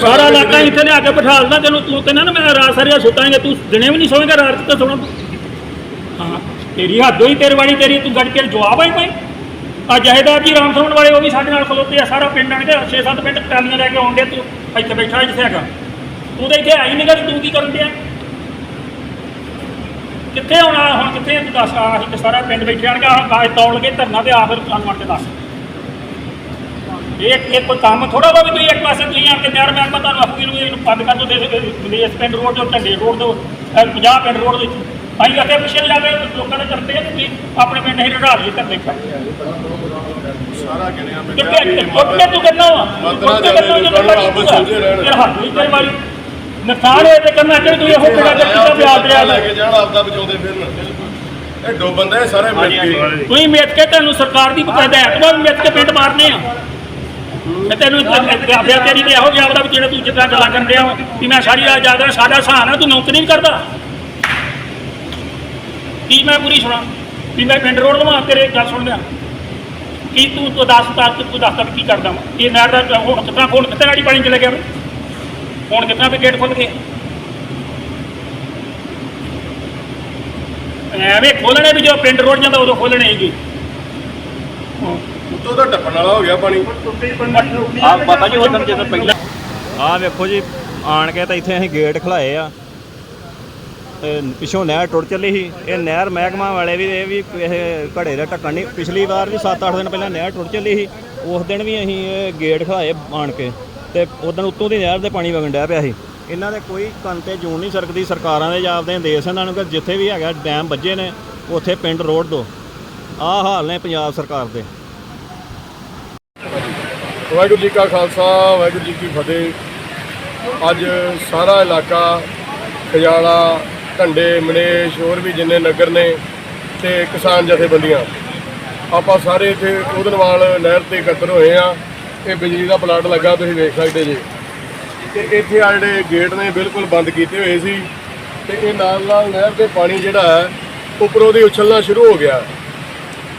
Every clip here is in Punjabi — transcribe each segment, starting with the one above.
ਸਾਰਾ ਇਲਾਕਾ ਇੱਥੇ ਲਿਆ ਕੇ ਬਿਠਾ ਦਿੰਦਾ, ਤੈਨੂੰ ਤੂੰ ਕਹਿੰਦਾ ਨਾ ਮੈਂ ਰਾਤ ਸਾਰੀ ਸੁੱਤਾਂਗੇ, ਤੂੰ ਦਿਨੇ ਵੀ ਨਹੀਂ ਸੋਵੇਂਗਾ ਰਾਤ ਚ ਸੋਣਾ ਹਾਂ, ਤੇਰੀ ਹੱਦ ਹੋਈ, ਤੇਰੇ ਵਾਲੀ ਤੇਰੀ, ਤੂੰ ਗੱਡ ਕੇ ਜਵਾਬ ਆਈ ਭਾਈ। ਆ ਜਹੇਦਾਰ ਜੀ ਰਾਮ ਸਮਣ ਵਾਲੇ, ਉਹ ਵੀ ਸਾਡੇ ਨਾਲ ਖਲੋਤੇ ਆ, ਸਾਰਾ ਪਿੰਡ ਆਣ ਕੇ 6-7 ਪਿੰਡ ਟਰਾਲੀਆਂ ਲੈ ਕੇ ਆਉਂਦੇ ਤੂੰ ਇੱਥੇ ਬੈਠਾ ਜਿੱਥੇ ਹੈਗਾ। ਤੂੰ ਤਾਂ ਇੱਥੇ ਆਈ ਨਹੀਂਗਾ ਤੂੰ ਕੀ ਕਰਨ ਡਿਆ? ਕਿੱਥੇ ਆਉਣਾ ਹੁਣ, ਕਿੱਥੇ ਤੂੰ ਦੱਸ ਆ ਅਸੀਂ ਸਾਰਾ ਪਿੰਡ ਬੈਠੇ ਆਣਗੇ ਆਹ ਗਾਇ ਤੋੜ ਕੇ ਧਰਨਾ ਤੇ ਆ ਫਿਰ ਸਾਨੂੰ ਆਣ ਕੇ ਦੱਸ। ਇਹ ਇਹ ਕੋਈ ਕੰਮ ਥੋੜਾ ਵਾ ਵੀ ਤੁਸੀਂ ਇੱਕ ਪਾਸੇ ਤੁਸੀਂ ਆ ਕੇ ਨਹਿਰ ਮਹਿਕਮਾ ਤੁਹਾਨੂੰ ਆਖੂਗੀ ਨੂੰ ਇਹਨੂੰ ਬੰਦ ਕਰ ਦੋ ਤੇ ਵਿਲੇਜ ਪਿੰਡ ਰੋਡ ਤੋਂ ਝੰਡੇ ਰੋਡ ਤੋਂ 50 ਪਿੰਡ ਰੋਡ ਦੇ ਅਸੀਂ ਅੱਗੇ ਪਿੱਛੇ ਜਾ ਕੇ ਲੋਕਾਂ ਦੇ ਕਰਦੇ ਆ ਤੇ ਤੁਸੀਂ ਆਪਣੇ ਪਿੰਡ ਹੀ ਢਾਲ ਲਈ ਧਰਨੇ ਕਰ ਸਾਰਾ ਗਿਣਿਆ ਕਿੱਥੇ ਉੱਥੇ ਤੂੰ ਕਿੰਨਾ ਵਾ? ਮੰਤਰਾਂ ਉੱਥੇ ਚੱਲਦੇ ਕਿੰਨਾ ਲੋਕਾਂ ਨੂੰ ਆਪਸ ਸਮਝੇ ਰਹਿਣ। ਇਹ ਹੱਥ ਨਹੀਂ ਤੇਰੀ ਵਾਲੀ ਨੁਕਸਾਨ ਹੋਏ ਤੇ ਕਰਨਾ ਕਿ ਤੂੰ ਇਹੋ ਕਿਹੜਾ ਕਿੱਥੇ ਵਿਆਜ ਲੈ ਲਿਆ। ਕੇ ਜਾਣ ਆਪਦਾ ਬਚਾਉਂਦੇ ਫਿਰਨ। ਇਹ ਡੋਬਨ ਦੇ ਸਾਰੇ ਮਿਲ ਕੇ ਤੁਸੀਂ ਮਿੱਥ ਕੇ ਤੁਹਾਨੂੰ ਸਰਕਾਰ ਦੀ ਬਕਾਇਦਾ ਐਤਵਾਰ ਮਿੱਥ ਕੇ ਪਿੰਡ ਮਾਰਨੇ ਆ। ਮੈਂ ਤੈਨੂੰ ਆਖਿਆ ਤੇਰੀ ਤੇ ਇਹੋ ਜਿਹਾ ਆਪਦਾ ਵੀ ਜਿਹੜਾ ਤੂੰ ਜਿੱਦਾਂ ਗੱਲਾਂ ਕਰਨ ਡਿਆ ਕਿ ਮੈਂ ਸਾਰੀ ਰਾਤ ਜਾਗਦਾ, ਸਾਡਾ ਸਹਾਨ ਤੂੰ ਨੌਕਰੀ ਨਹੀਂ ਕਰਦਾ। ਕੀ ਮੈਂ ਪੂਰੀ ਸੁਣਾ? ਵੀ ਮੈਂ ਪਿੰਡ ਰੋਡ ਲਵਾਂ ਤੇਰੇ ਗੱਲ ਸੁਣ ਕੀ ਤੂੰ ਤੂੰ ਦੱਸ ਤਾ ਤੂੰ ਦੱਸ ਤਾ ਕੀ ਕਰਦਾ ਇਹ ਨਹਿਰ ਦਾ ਹੁਣ ਕਿਤਨਾ ਫੋਨ ਕਿੱਥੇ ਗਾੜੀ ਪਾਣੀ ਚਲੇ ਗਿਆ ਹੁਣ ਕਿਤਨਾ ਵੀ ਗੇਟ ਖੁੱਲ ਗਏ? ਐਵੇਂ ਖੋਲਣੇ ਵੀ ਜੋ ਪਿੰਡ ਰੋਡ ਜਾਂਦਾ ਉਦੋਂ ਖੋਲਣੇ ਹੈਗੇ ਉੱਤੋਂ ਤਾਂ ਟੱਪਣ ਵਾਲਾ ਹੋ ਗਿਆ ਪਾਣੀ। ਆ ਪਤਾ ਜੀ ਉਦੋਂ ਜਦੋਂ ਪਹਿਲਾਂ ਆਹ ਵੇਖੋ ਜੀ, ਆਣ ਕੇ ਤਾਂ ਇੱਥੇ ਅਸੀਂ ਗੇਟ ਖਲਾਏ ਆ। ਤੇ ਪਿੱਛੋਂ ਨਹਿਰ ਟੁੱਟ ਚੱਲੀ ਸੀ। ਇਹ ਨਹਿਰ ਮਹਿਕਮਾ ਵਾਲੇ ਵੀ, ਇਹ ਵੀ ਇਹ ਘੜੇ ਦਾ ਢੱਕਣ ਨਹੀਂ। ਪਿਛਲੀ ਵਾਰ ਵੀ 7-8 ਦਿਨ ਪਹਿਲਾਂ ਨਹਿਰ ਟੁੱਟ ਚੱਲੀ ਸੀ। ਉਸ ਦਿਨ ਵੀ ਅਸੀਂ ਇਹ ਗੇਟ ਖਲਾਏ ਆਣ ਕੇ। ਤੇ ਉਦੋਂ ਉੱਤੋਂ ਦੀ ਨਹਿਰ ਦੇ ਪਾਣੀ ਵਗਣ ਡਿਆ ਪਿਆ ਸੀ। ਇਹਨਾਂ ਦੇ ਕੋਈ ਕੰਨ ਤੇ ਜੂਨ ਨਹੀਂ ਸਰਕਦੀ। ਸਰਕਾਰਾਂ ਦੇ ਜਾਪਦੇ ਦੇਸ਼ ਇਹਨਾਂ ਨੂੰ ਕਿ ਜਿੱਥੇ ਵੀ ਹੈਗਾ, ਡੈਮ ਵੱਜੇ ਨੇ, ਉੱਥੇ ਪਿੰਡ ਰੋਡ ਦੋ। ਆਹ ਹਾਲ ਨੇ ਪੰਜਾਬ ਸਰਕਾਰ ਦੇ। ਵਾਹਿਗੁਰੂ ਜੀ ਕਾ ਖਾਲਸਾ, ਵਾਹਿਗੁਰੂ ਜੀ ਕੀ ਫਤਿਹ। ਅੱਜ ਸਾਰਾ ਇਲਾਕਾ ਖਜਾਲਾ ਢੰਡੇ, ਮਨੇਸ਼, ਹੋਰ ਵੀ ਜਿੰਨੇ ਨਗਰ ਨੇ ਤੇ ਕਿਸਾਨ ਜਥੇਬੰਦੀਆਂ। ਆਪਾਂ ਸਾਰੇ ਇੱਥੇ ਉਹਦਨਵਾਲ ਨਹਿਰ ਤੇ ਇਕੱਤਰ ਹੋਏ ਆ ਇਹ ਬਿਜਲੀ ਦਾ ਪਲਾਂਟ ਲੱਗਾ, ਤੁਸੀਂ ਵੇਖ ਸਕਦੇ ਜੀ। ਤੇ ਇੱਥੇ ਆ ਜਿਹੜੇ ਗੇਟ ਨੇ, ਬਿਲਕੁਲ ਬੰਦ ਕੀਤੇ ਹੋਏ ਸੀ। ਤੇ ਇਹ ਨਾਲ ਨਾਲ ਨਹਿਰ ਦੇ ਪਾਣੀ ਜਿਹੜਾ ਹੈ, ਉੱਪਰੋਂ ਦੀ ਉਛਲਣਾ ਸ਼ੁਰੂ ਹੋ ਗਿਆ।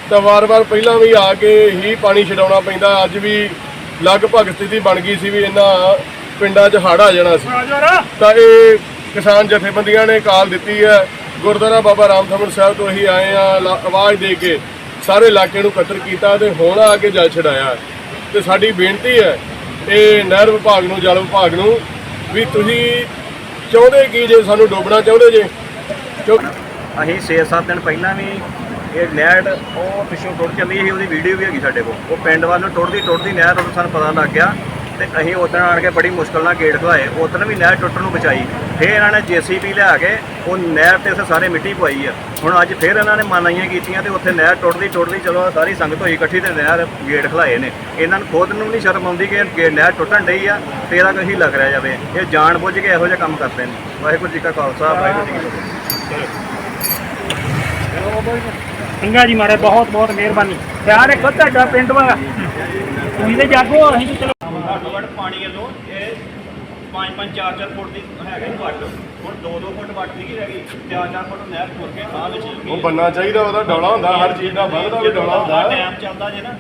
ਤਾਂ ਵਾਰ-ਵਾਰ ਪਹਿਲਾਂ ਵੀ ਆ ਕੇ ਹੀ ਪਾਣੀ ਛਡਾਉਣਾ ਪੈਂਦਾ, ਅੱਜ ਵੀ ਲਗਭਗ ਸਥਿਤੀ ਬਣ ਗਈ ਸੀ ਵੀ ਇਹਨਾਂ ਪਿੰਡਾਂ 'ਚ ਹੜ੍ਹ ਆ ਜਾਣਾ ਸੀ। ਤਾਂ ਇਹ ਕਿਸਾਨ ਜਥੇਬੰਦੀਆਂ ਨੇ ਕਾਲ ਦਿੱਤੀ ਹੈ, ਗੁਰਦੁਆਰਾ ਬਾਬਾ ਰਾਮਥਮਨ ਸਾਹਿਬ ਤੋਂ ਅਸੀਂ ਆਏ ਆ ਆਵਾਜ਼ ਦੇ ਕੇ ਸਾਰੇ ਇਲਾਕੇ ਨੂੰ ਇਕੱਤਰ ਕੀਤਾ ਤੇ ਹੁਣ ਆ ਕੇ ਜਲ ਛਡਾਇਆ। ਤੇ ਸਾਡੀ ਬੇਨਤੀ ਹੈ, ਇਹ ਨਹਿਰ ਵਿਭਾਗ ਨੂੰ, ਜਲ ਵਿਭਾਗ ਨੂੰ ਵੀ ਤੁਸੀਂ ਚਾਹੁੰਦੇ ਕੀ ਜੇ, ਸਾਨੂੰ ਡੋਬਣਾ ਚਾਹੁੰਦੇ ਜੇ? ਅਸੀਂ 6-7 ਦਿਨ ਪਹਿਲਾਂ ਵੀ ਇਹ ਨਹਿਰ ਉਹ ਪਿੱਛੋਂ ਟੁੱਟ ਚੱਲੀ ਸੀ, ਉਹਦੀ ਵੀਡੀਓ ਵੀ ਹੈਗੀ ਸਾਡੇ ਕੋਲ। ਉਹ ਪਿੰਡ ਵੱਲ ਨੂੰ ਟੁੱਟਦੀ ਟੁੱਟਦੀ ਨਹਿਰ ਉਦੋਂ ਸਾਨੂੰ ਪਤਾ ਲੱਗ ਗਿਆ ਤੇ ਅਸੀਂ ਉਦੋਂ ਆਣ ਕੇ ਬੜੀ ਮੁਸ਼ਕਲ ਨਾਲ ਗੇਟ ਖਵਾਏ ਉਦੋਂ ਵੀ ਨਹਿਰ ਟੁੱਟਣ ਨੂੰ ਬਚਾਈ। ਫਿਰ ਇਹਨਾਂ ਨੇ ਜੀਸੀਬੀ ਲਿਆ ਕੇ ਉਹ ਨਹਿਰ ਤੇ ਉੱਥੇ ਸਾਰੇ ਮਿੱਟੀ ਪਵਾਈ ਆ। ਹੁਣ ਅੱਜ ਫਿਰ ਇਹਨਾਂ ਨੇ ਮਨਾਈਆਂ ਕੀਤੀਆਂ ਤੇ ਉੱਥੇ ਨਹਿਰ ਟੁੱਟਦੀ ਟੁੱਟਦੀ ਚਲੋ ਸਾਰੀ ਸੰਗਤ ਹੋਈ ਇਕੱਠੀ ਤੇ ਨਹਿਰ ਗੇਟ ਖਲਾਏ ਨੇ। ਇਹਨਾਂ ਨੂੰ ਖੁਦ ਨੂੰ ਨਹੀਂ ਸ਼ਰਮ ਆਉਂਦੀ ਕਿ ਨਹਿਰ ਟੁੱਟਣ ਡਈ ਆ, ਤੇ ਇਹਦਾ ਕੋਈ ਲੱਗ ਰਿਹਾ ਜਾਵੇ। ਇਹ ਜਾਣ ਬੁੱਝ ਕੇ ਇਹੋ ਜਿਹੇ ਕੰਮ ਕਰਦੇ ਨੇ। ਵਾਹਿਗੁਰੂ ਜੀ ਕਾ ਖਾਲਸਾ, ਵਾਹਿਗੁਰੂ ਜੀ ਕੀ ਫਤਿਹ। ਸਿੰਘਾ ਜੀ ਮਾਰੇ ਬਹੁਤ ਬਹੁਤ ਮਿਹਰਬਾਨੀ। ਪਿਆਰ ਰੱਖੋ ਤੁਹਾਡਾ ਪਿੰਡ ਵਾ ਤੁਸੀਂ ਤੇ ਜਾਗੋ ਅਸੀਂ ਤੇ ਚਲੋ। ਘੱਟੋ ਘੱਟ ਪਾਣੀ ਵੱਲੋਂ ਇਹ 5-5 4-4 ਫੁੱਟ ਦੀ ਹੈਗਾ ਹੀ ਵੱਟ ਹੁਣ 2-2 ਫੁੱਟ ਵੱਟ ਦੀ ਹੈਗੀ। 4-4 ਫੁੱਟ ਨਹਿਰ ਖੁਰ ਕੇ ਖਾਂ ਵਿੱਚ ਉਹ ਬੰਨਾ ਚਾਹੀਦਾ ਉਹਦਾ ਡੌਲਾ ਹੁੰਦਾ ਹਰ ਚੀਜ਼ ਦਾ ਵੱਧਦਾ ਵੀ ਡੌਲਾ ਹੁੰਦਾ। ਟਾਈਮ ਚੱਲਦਾ ਜੇ ਨਾ